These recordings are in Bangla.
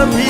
চল ফিরে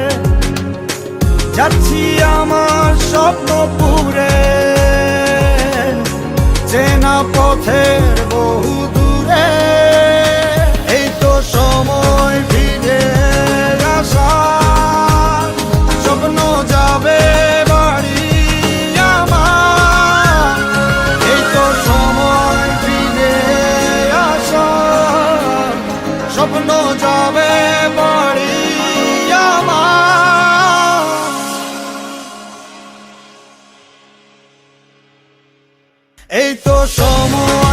যাচ্ছি আমার স্বপ্ন পুরে। চেনা পথের বহু দূরে। এই তো সময় ফিরে আসার স্বপ্ন যাবে বাড়ি আমার। এই তো সময় ফিরে আসার স্বপ্ন যাবে এই তো সময়